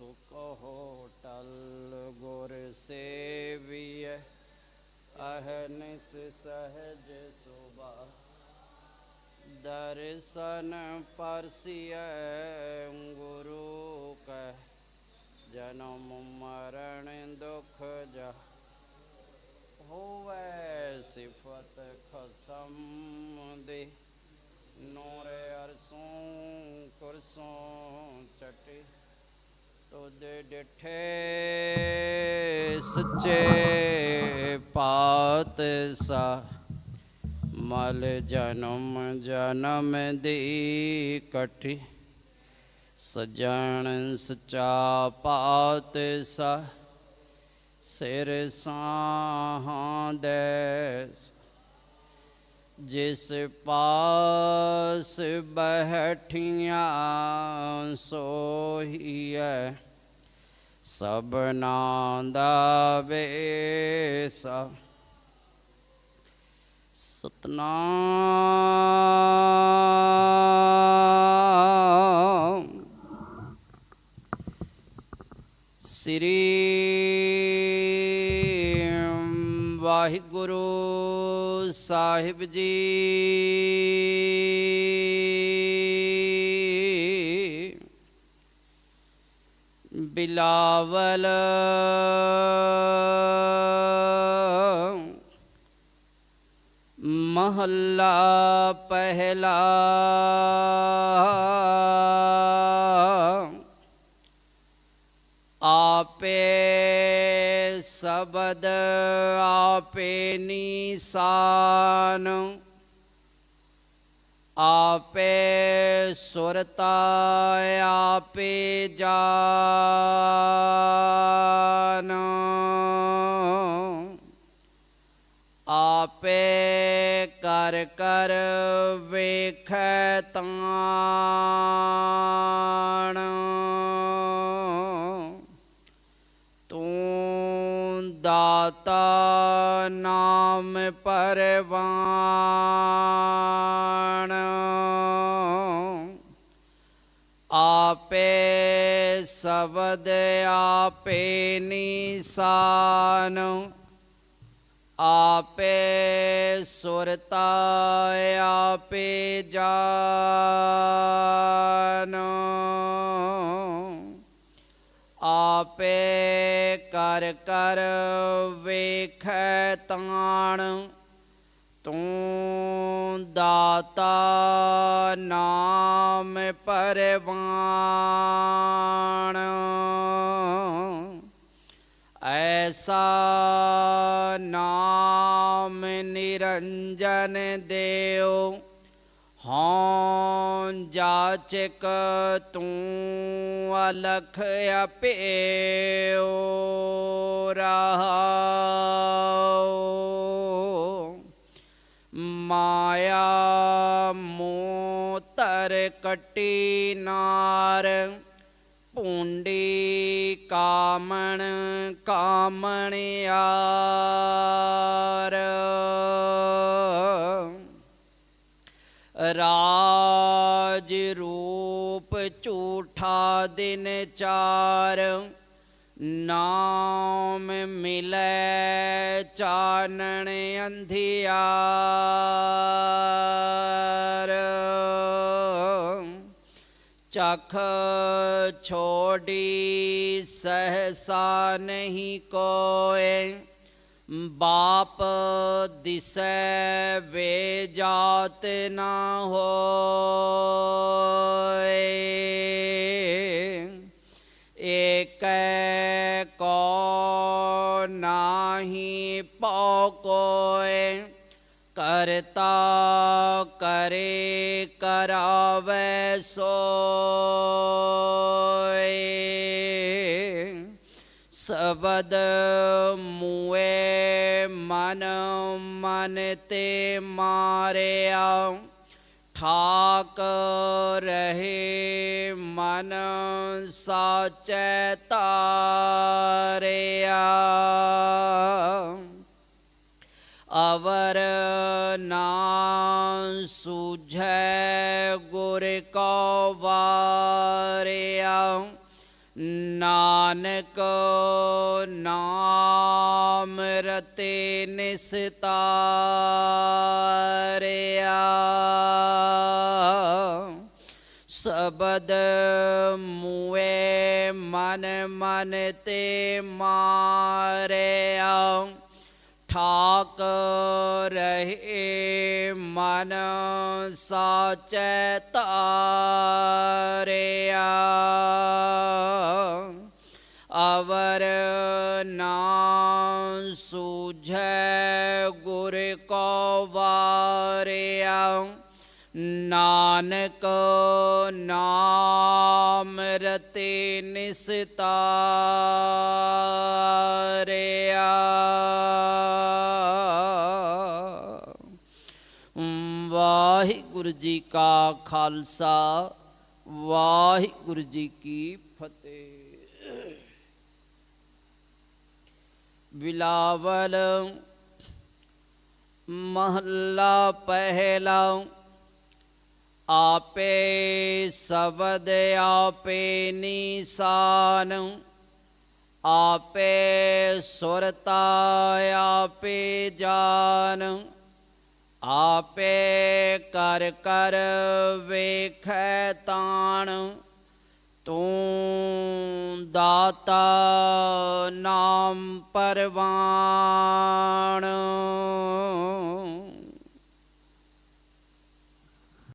ਸੋ ਕਹੋ ਗੁਰ ਸੇਵੀਐ ਅਹਨਿਸ ਸਹਜ ਸੁਭਾ। ਦਰਸ਼ਨ ਪਰਸਿਐ ਗੁਰੂ ਕੈ ਜਨਮ ਮਰਨ ਦੁਖ ਜਾ। ਹੋਵੇ ਸਿਫਤ ਖਸਮ ਦੇ, ਨੂਰ ਅਰਸੋਂ ਕੁਰਸੋਂ ਚਟੇ। ਤੁਧ ਡਿਠੇ ਸੱਚੇ ਪਾਤ ਸਾ ਮਲ ਜਨਮ ਜਨਮ ਦੀ ਕਠੀ ਸਜਣ ਸਚਾ ਪਾਤ ਸਾ ਸਿਰ ਸਾਹਾਂ ਦੇਸ ਜਿਸ ਪਾਸ ਬਹਿਠੀਆਂ ਸੋਹੀਐ ਸਭਨਾ ਦਾ ਵੇਸਾ। ਸਤਨਾਮ। ਸ੍ਰੀ ਵਾਹਿਗੁਰੂ ਸਾਹਿਬ ਜੀ। ਬਿਲਾਵਲ ਮਹੱਲਾ ਪਹਿਲਾ ਆਪੇ ਸਬਦ ਆਪੇ ਨੀਸਾਨ। ਆਪੇ ਸੁਰਤਾ ਆਪੇ ਜਾਨ। ਆਪੇ ਕਰ ਕਰ ਵੇਖੈ ਤਾਣ। ਤੂੰ ਦਾਤਾ ਨਾਮ ਪਰਵਾਣ। ਆਪੇ ਸਬਦ ਆਪੇ ਨੀਸਾਨ। ਆਪੇ ਸੁਰਤਾ ਆਪੇ ਜਾਨ। ਆਪੇ ਕਰ ਕਰ ਵੇਖੈ ਤਾਣ ਤੂੰ ਦਾਤਾ ਨਾਮ ਪਰਵਾਣ। ਐਸਾ ਨਾਮ ਨਿਰੰਜਨ ਦੇਉ ਹਾਂ ਜਾਚਕ ਤੂੰ ਅਲਖ ਅਪੇਉ ਰਹਾਉ ਮਾਇਆ ਮੋਤਰ ਕਟੀ ਨਾਰ ਪੁੰਡੀ ਕਾਮਣ ਕਾਮਣ राज रूप झूठा दिन चार नाम मिले चानण अंधियार। चख छोड़ी सहसा नहीं कोई ਬਾਪ ਦਿਸੈ ਵੇ ਜਾਤ ਨਾ ਹੋਏ। ਏਕੈ ਕੋ ਨਾਹੀ ਪਉ ਕੋਏ ਕਰਤਾ ਕਰੇ ਕਰਾਵੇ ਸੋਏ ਸਬਦ ਮੂਏ ਮਨ ਮਨ ਤੇ ਮਾਰਿਆ। ਠਾਕ ਰਹੇ ਮਨ ਸਾਚੈ ਤਾਰਿਆ। ਅਵਰ ਨਾ ਸੂਝੈ ਗੁਰ ਕੋ ਵਾਰਿਆ। ਨਾਨਕ ਨਾਮ ਰਤੇ ਨਿਸਤਾਰਿਆ। ਸਬਦ ਮੂਏ ਮਨ ਮਨ ਤੇ ਮਾਰਿਆ। ਠਾਕ ਰਹੇ ਮਨ ਸਾਚੈ ਤਾਰਿਆ। ਅਵਰ ਨਾ ਸੂਝੈ ਗੁਰ ਕੋ ਵਾਰਿਆ। ਨਾਨਕ ਨਾਮ ਰਤੇ ਨਿਸਤਾਰਿਆ। ਵਾਹਿਗੁਰੂ ਜੀ ਕਾ ਖਾਲਸਾ, ਵਾਹਿਗੁਰੂ ਜੀ ਕੀ ਫਤਿਹ। ਬਿਲਾਵਲ ਮਹੱਲਾ ਪਹਿਲਾ ਆਪੇ ਸਬਦ, ਆਪੇ ਨੀਸਾਨ, ਆਪੇ ਸੁਰਤਾ, ਆਪੇ ਜਾਨ, ਆਪੇ ਕਰ ਕਰ ਵੇਖੈ ਤਾਣ, ਤੂੰ ਦਾਤਾ ਨਾਮ ਪਰਵਾਣ।